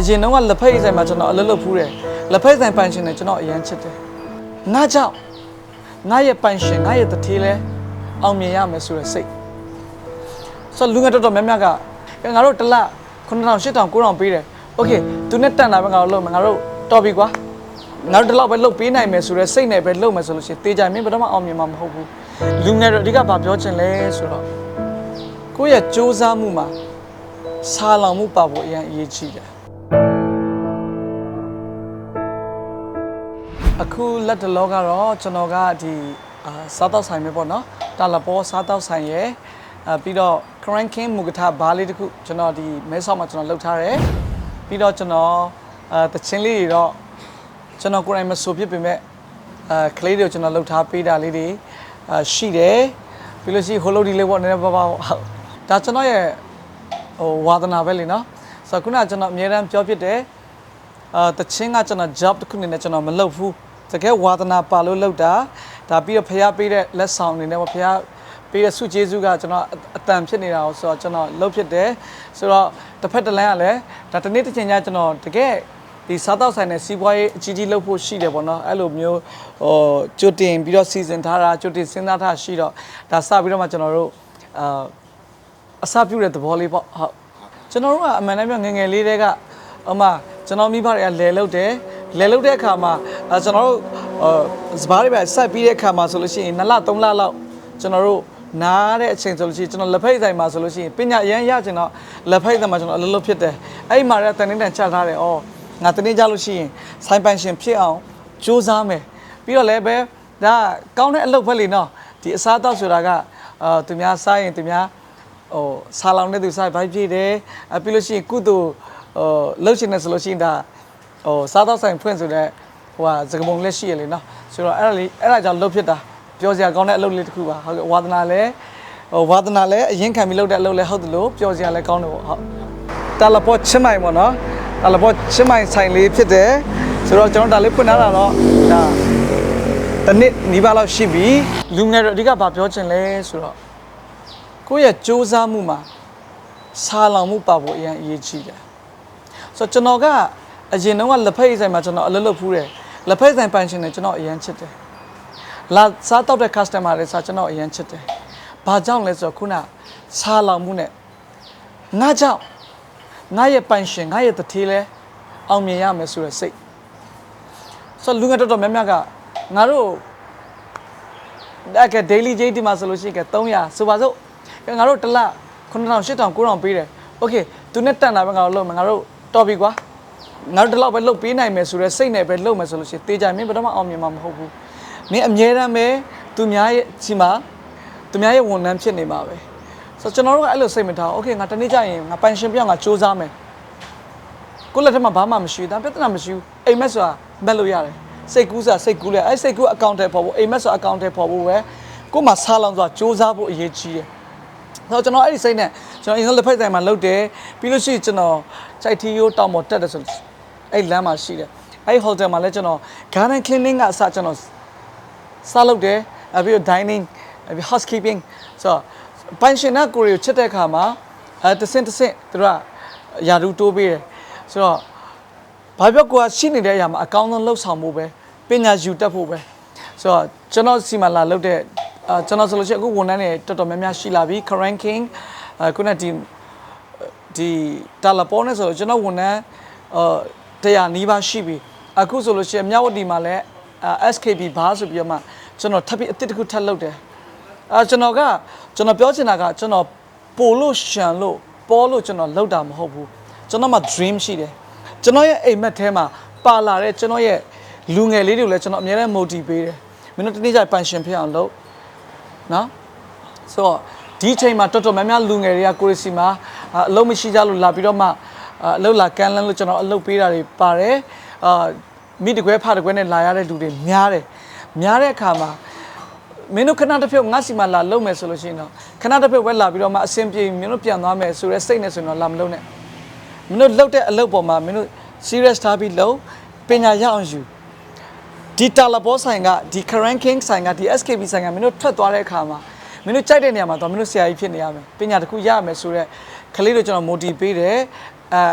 အရင်တော့ကလက်ဖက်ရည်ဆိုင်မှာကျွန်တော်အလုပ်လုပ်ဖူးတယ်လက်ဖက်ဆိုင်ပန်ရှင်နဲ့ကျွန်တော်အရန်ချစ်တယ်ငါကြောင့်ငါရဲ့ပန်ရှင်ငါရဲ့တထေးလဲအောင်မြင်ရမယ်ဆိုတဲ့စိတ်ဆိုတော့လူငယ်တော်တော်များများကငါတို့တစ်လ9000 8000 9000ပေးတယ်โอเคသူနဲ့တန်တာပဲငါတို့လုပ်မယ်ငါတို့တော်ပြီကွာငါတို့ဒီလောက်ပဲလုပ်ပေးနိုင်မယ်ဆိုတော့စိတ်နဲ့ပဲလုပ်မယ်ဆိုလို့ရှိရင်တေးကြမင်းဘယ်တော့မှအောင်မြင်မှာမဟုတ်ဘူးလူငယ်တို့အဓိကဘာပြောချင်လဲဆိုတော့ကိုယ့်ရဲ့စူးစမ်းမှုမှာဆာလောင်မှုပါဖို့အရင်အရေးကြီးတယ် အခုလက်တလောကတော့ကျွန်တော်ကဒီအာစားတော့ဆိုင်ပဲပေါ့နော်တာလပေါ်စားတော့ဆိုင်ရယ်အာပြီးတော့ cranking မူကထဘားလေးတစ်ခုကျွန်တော်ဒီမဲဆောက်မှာကျွန်တော်လှုပ်ထားတယ်ပြီးတော့ကျွန်တော်အာတချင်းလေးတွေတော့ကျွန်တော်ကိုယ်တိုင်မဆိုဖြစ်ပေမဲ့အာကလေးတွေကိုကျွန်တော်လှုပ်ထားပေးတာလေးတွေအာရှိတယ်ပြီးလို့ရှိရင်ဟိုလိုဒီလေးပေါ့နည်းနည်းပါးပါးဟုတ်ဒါကျွန်တော်ရဲ့ဟိုဝါသနာပဲလေနော်ဆိုတော့ခုနကကျွန်တော်အများတန်းပြောဖြစ်တယ်အာတချင်းကကျွန်တော် job တစ်ခုအနေနဲ့ကျွန်တော်မလုပ်ဘူး တကယ်ဝါသနာပါလို့လုပ်တာဒါပြီးတော့ဖះပေးတဲ့လက်ဆောင်အနေနဲ့ပေါ့ဖះပေးတဲ့စုကျေးဇူးကကျွန်တော်အတန်ဖြစ်နေတာကိုဆိုတော့ကျွန်တော်လုပ်ဖြစ်တယ်ဆိုတော့တစ်ဖက်တစ်လမ်းကလည်းဒါတနေ့တစ်ချိန်ကျကျွန်တော်တကယ်ဒီစားတော့ဆိုင်နဲ့စီးပွားရေးအကြီးကြီးလုပ်ဖို့ရှိတယ်ပေါ့နော်အဲ့လိုမျိုးဟိုကြိုတင်ပြီးတော့စီစဉ်ထားတာကြိုတင်စဉ်းစားထားရှိတော့ဒါစပြီးတော့မှကျွန်တော်တို့အာအစပြုတဲ့သဘောလေးပေါ့ဟုတ်ကျွန်တော်တို့ကအမှန်တမ်းပြောငယ်ငယ်လေးတဲကအမကျွန်တော်မိဘတွေကလဲလုတ်တယ်လဲလုတ်တဲ့အခါမှာ အဲကျွန်တော်တို့အဲစပားတွေပဲဆက်ပြီးတဲ့အခါမှာဆိုလို့ရှိရင်2လ3လလောက်ကျွန်တော်တို့နားတဲ့အချိန်ဆိုလို့ရှိရင်ကျွန်တော်လက်ဖိတ်ဆိုင်မှာဆိုလို့ရှိရင်ပညာအရန်ရချင်တော့လက်ဖိတ်ဆိုင်မှာကျွန်တော်အလုပ်လုပ်ဖြစ်တယ်အဲ့ဒီမှာလည်းတန်တင်းတန်ချထားတယ်ဩငါတနေ့ကြလို့ရှိရင်ဆိုင်ပိုင်ရှင်ဖြစ်အောင်ကြိုးစားမယ်ပြီးတော့လည်းပဲဒါကောင်းတဲ့အလုပ်ပဲလေနော်ဒီအစားအသောက်ဆိုတာကအာသူများစားရင်သူများဟိုဆာလောင်တဲ့သူစားဘိုက်ပြည့်တယ်အပြီးလို့ရှိရင်ကုသိုလ်ဟိုလှုပ်ရှင်နေဆိုလို့ရှိရင်ဒါဟိုစားတော့ဆိုင်ဖွင့်ဆိုတဲ့ ဟိုဟာစကပုံလက်ရှိရလေနော်ဆိုတော့အဲ့ဒါလေးအဲ့ဒါကြောင့်လှုပ်ဖြစ်တာပြောစရာကောင်းတဲ့အလုပ်လေးတစ်ခုပါဟုတ်ကဲ့ဝါသနာလည်းဟိုဝါသနာလည်းအရင်ခံပြီးလုပ်တဲ့အလုပ်လည်းဟုတ်တယ်လို့ပြောစရာလည်းကောင်းတယ်ပေါ့ဟုတ်တာလပေါ်ချင်းမိုင်ပေါ့နော်တာလပေါ်ချင်းမိုင်ဆိုင်လေးဖြစ်တယ်ဆိုတော့ကျွန်တော်ဒါလေးဖွင့်ထားတာတော့ဒါတနစ်နီးပါးလောက်ရှိပြီလူငယ်တွေအဓိကဘာပြောချင်လဲဆိုတော့ကိုယ့်ရဲ့စူးစမ်းမှုမှာဆာလောင်မှုပါဖို့အရင်အရေးကြီးတယ်ဆိုတော့ကျွန်တော်ကအရင်တုန်းကလက်ဖက်ရည်ဆိုင်မှာကျွန်တော်အလုပ်လုပ်ဖူးတယ် လက်ဖက်ဆိုင်ပန်ရှင်နဲ့ကျွန်တော်အရင်ချစ်တယ်လာစားတော့တဲ့ customer တွေစားကျွန်တော်အရင်ချစ်တယ်ဘာကြောင့်လဲဆိုတော့ခုနဆာလောင်မှုနဲ့ငါကြောင့်ငါရဲ့ပန်ရှင်ငါရဲ့တထေးလဲအောင်မြင်ရမယ်ဆိုတဲ့စိတ်ဆိုတော့လူငယ်တော်တော်များများကငါတို့အဲ့က daily JD မှာဆိုလို့ရှိရင်က300ဆိုပါစို့ငါတို့တစ်လ9000 8000 9000ပေးတယ် okay သူနဲ့တန်တာပဲငါတို့လုပ်မယ်ငါတို့တော်ပြီကွာ ငါတို့ဒီလောက်ပဲလုပ်ပေးနိုင်မယ်ဆိုတော့စိတ်နဲ့ပဲလုပ်မယ်ဆိုလို့ရှိရင်တေးကြမင်းဘယ်တော့မှအောင်မြင်မှာမဟုတ်ဘူးမင်းအမြဲတမ်းပဲသူများရဲ့စီမှာသူများရဲ့ဝန်ထမ်းဖြစ်နေမှာပဲဆိုတော့ကျွန်တော်တို့ကအဲ့လိုစိတ်မထားဘူး okay ငါတနေ့ကျရင်ငါပန်ရှင်ပြောင်းငါစူးစမ်းမယ်ကိုယ့်လက်ထက်မှာဘာမှမရှိဘူးဒါပြဿနာမရှိဘူးအိမ်မက်ဆိုတာမက်လို့ရတယ်စိတ်ကူးစားစိတ်ကူးလဲအဲ့စိတ်ကူးအကောင့်ထဲပေါ်ဖို့အိမ်မက်ဆိုတာအကောင့်ထဲပေါ်ဖို့ပဲကိုယ်မှာစားလောင်စွာစူးစမ်းဖို့အရေးကြီးတယ်ဆိုတော့ကျွန်တော်အဲ့ဒီစိတ်နဲ့ကျွန်တော်အင်္ဂလိပ်ဖိတ်ဆိုင်မှာလုပ်တယ်ပြီးလို့ရှိရင်ကျွန်တော်ကြိုက်ထီယိုးတောင်ပေါ်တက်တယ်ဆို အဲ့လမ်းမှာရှိတယ်အဲ့ဟိုတယ်မှာလည်းကျွန်တော် garden cleaning ကအစကျွန်တော်စားလုပ်တယ်အပြီးတော့ dining အပြီး housekeeping ဆိုတော့ပန်ရှင်နာကိုရီကိုချက်တဲ့အခါမှာအဲတဆင့်တဆင့်သူတို့ကယာရူတိုးပေးတယ်ဆိုတော့ဘာပြောကိုကရှိနေတဲ့အရာမှာအကောင်းဆုံးလှုပ်ဆောင်ဖို့ပဲပညာယူတတ်ဖို့ပဲဆိုတော့ကျွန်တော်စီမလာလုပ်တဲ့အာကျွန်တော်ဆိုလို့ရှိရင်အခုဝန်ထမ်းတွေတော်တော်များများရှိလာပြီ current king အခုနကဒီဒီတာလပေါ်နဲ့ဆိုတော့ကျွန်တော်ဝန်ထမ်းအာ တရားနီးပါးရှိပြီအခုဆိုလို့ရှိရင်မြဝတီမှာလည်းအာ SKP ဘာဆိုပြီးတော့မှကျွန်တော်ထပ်ပြီးအစ်စ်တစ်ခုထပ်လုပ်တယ်အာကျွန်တော်ကကျွန်တော်ပြောချင်တာကကျွန်တော်ပို့လို့ရှန်လို့ပေါ်လို့ကျွန်တော်လုပ်တာမဟုတ်ဘူးကျွန်တော်မှာ dream ရှိတယ်ကျွန်တော်ရဲ့အိမ်မက်ထဲမှာပါလာတဲ့ကျွန်တော်ရဲ့လူငယ်လေးတွေကိုလည်းကျွန်တော်အများနဲ့ motivate ပေးတယ်မင်းတို့တနေ့ကျပန်ရှင်ဖြစ်အောင်လုပ်နော်ဆိုတော့ဒီအချိန်မှာတော်တော်များများလူငယ်တွေကကိုရီစီမှာအာအလုပ်မရှိကြလို့လာပြီးတော့မှ အာအလုပ်လာကန်လန်းလို့ကျွန်တော်အလုပ်ပေးတာတွေပါတယ်အာမိတကွဲဖတကွဲနဲ့လာရတဲ့လူတွေများတယ်များတဲ့အခါမှာမင်းတို့ခဏတစ်ဖြုတ်ငါစီမှာလာလုပ်မယ်ဆိုလို့ရှိရင်တော့ခဏတစ်ဖြုတ်ပဲလာပြီးတော့မှအဆင်ပြေမင်းတို့ပြန်သွားမယ်ဆိုရဲစိတ်နဲ့ဆိုရင်တော့လာမလုပ်နဲ့မင်းတို့လုပ်တဲ့အလုပ်ပေါ်မှာမင်းတို့ serious ထားပြီးလုပ်ပညာရအောင်ယူဒီတာလဘောဆိုင်ကဒီ current king ဆိုင်ကဒီ SKB ဆိုင်ကမင်းတို့ထွက်သွားတဲ့အခါမှာမင်းတို့ကြိုက်တဲ့နေရာမှာတော့မင်းတို့ဆရာကြီးဖြစ်နေရမယ်ပညာတစ်ခုရရမယ်ဆိုတော့ကလေးတို့ကျွန်တော် motivate ပေးတယ် အဲ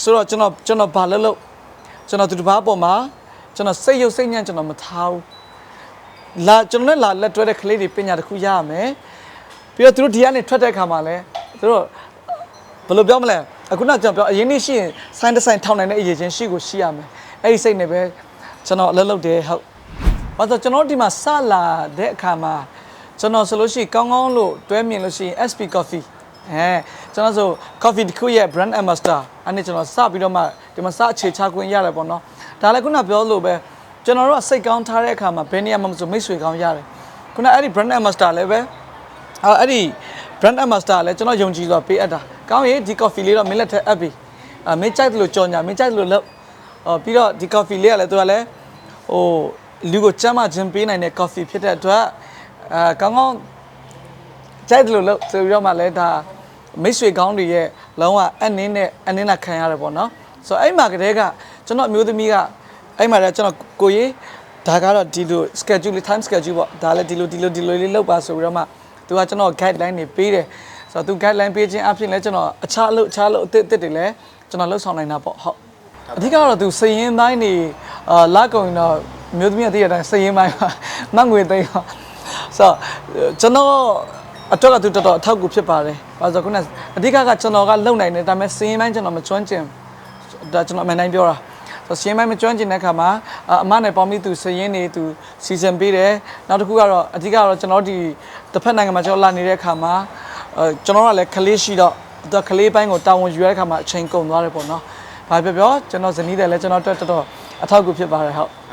ဆိုတော့ကျွန်တော်ကျွန်တော်ဘာလုပ်လို့ကျွန်တော်သူတစ်ပါးပေါ်မှာကျွန်တော်စိတ်ရုပ်စိတ်ညံ့ကျွန်တော်မထားဘူးလာကျွန်တော်နဲ့လာလက်တွဲတဲ့ကလေးတွေပညာတစ်ခုရရမယ်ပြီးတော့သူတို့ဒီကနေထွက်တဲ့ခါမှာလဲသူတို့ဘယ်လိုပြောမလဲအခုနကကျွန်တော်ပြောအရင်နေ့ရှိရင်ဆိုင်းတစ်ဆိုင်ထောင်နိုင်တဲ့အရေးချင်းရှိကိုရှိရမယ်အဲ့ဒီစိတ်နဲ့ပဲကျွန်တော်အလုပ်လုပ်တယ်ဟုတ်ဘာလို့ကျွန်တော်ဒီမှာစလာတဲ့အခါမှာကျွန်တော်ဆိုလို့ရှိရင်ကောင်းကောင်းလို့တွဲမြင်လို့ရှိရင် SP Coffee အဲကျွန်တော်ဆို coffee တစ်ခုရဲ့ brand ambassador အဲ့ဒီကျွန်တော်စပြီးတော့မှဒီမှာစအခြေချခွင့်ရတယ်ပေါ့နော်ဒါလည်းခုနပြောလို့ပဲကျွန်တော်တို့ကစိတ်ကောင်းထားတဲ့အခါမှာဘယ်နေရာမှာမဆိုမိတ်ဆွေကောင်းရတယ်ခုနအဲ့ဒီ brand ambassador လည်းပဲအော်အဲ့ဒီ brand ambassador လည်းကျွန်တော်ယုံကြည်စွာပေးအပ်တာကောင်းရေးဒီ coffee လေးတော့မင်းလက်ထက်အပ်ပြီအမင်းကြိုက်တယ်လို့ကြော်ညာမင်းကြိုက်တယ်လို့လုပ်အော်ပြီးတော့ဒီ coffee လေးကလည်းသူကလည်းဟိုလူကိုချမ်းမခြင်းပေးနိုင်တဲ့ coffee ဖြစ်တဲ့အတွက်အဲကောင်းကောင်းကြိုက်တယ်လို့လို့ဆိုပြီးတော့မှလည်းဒါ မိတ်ဆွေကောင်းတွေရဲ့လုံးဝအနင်းနဲ့အနင်းနဲ့ခံရတယ်ပေါ့နော်ဆိုတော့အဲ့မှာကတည်းကကျွန်တော်အမျိုးသမီးကအဲ့မှာလည်းကျွန်တော်ကိုရေးဒါကတော့ဒီလို schedule လေး time schedule ပေါ့ဒါလည်းဒီလိုဒီလိုဒီလိုလေးလုပ်ပါဆိုပြီးတော့မှသူကကျွန်တော် guideline တွေပေးတယ်ဆိုတော့သူ guideline ပေးခြင်းအပြင်လည်းကျွန်တော်အခြားအလုပ်အခြားအလုပ်အသစ်အသစ်တွေလည်းကျွန်တော်လှုပ်ဆောင်နိုင်တာပေါ့ဟုတ်အဓိကတော့သူစည်ရင်ပိုင်းနေအာလာကုန်ရင်တော့အမျိုးသမီးအသိရတိုင်းစည်ရင်ပိုင်းပါမငွေသိမ်းပါဆိုတော့ကျွန်တော် အတွက်ကသူတော်တော်အထောက်အကူဖြစ်ပါတယ်။ဘာလို့ဆိုခုနအဓိကကကျွန်တော်ကလုံနိုင်တယ်ဒါပေမဲ့စင်းပိုင်းကျွန်တော်မကျွမ်းကျင်ဒါကျွန်တော်အမှန်တိုင်းပြောတာဆိုစင်းပိုင်းမကျွမ်းကျင်တဲ့အခါမှာအမနဲ့ပေါင်းပြီးသူစရင်နေသူစီစဉ်ပေးတယ်။နောက်တစ်ခုကတော့အဓိကတော့ကျွန်တော်ဒီတစ်ဖက်နိုင်ငံမှာကျွန်တော်လာနေတဲ့အခါမှာအဲကျွန်တော်ကလည်းကလေးရှိတော့သူကလေးပိုင်းကိုတာဝန်ယူရတဲ့အခါမှာအချိန်ကုန်သွားတယ်ပေါ့နော်။ဘာပြောပြောကျွန်တော်ဇနီးတယ်လည်းကျွန်တော်အတွက်တော်တော်အထောက်အကူဖြစ်ပါတယ်ဟုတ်။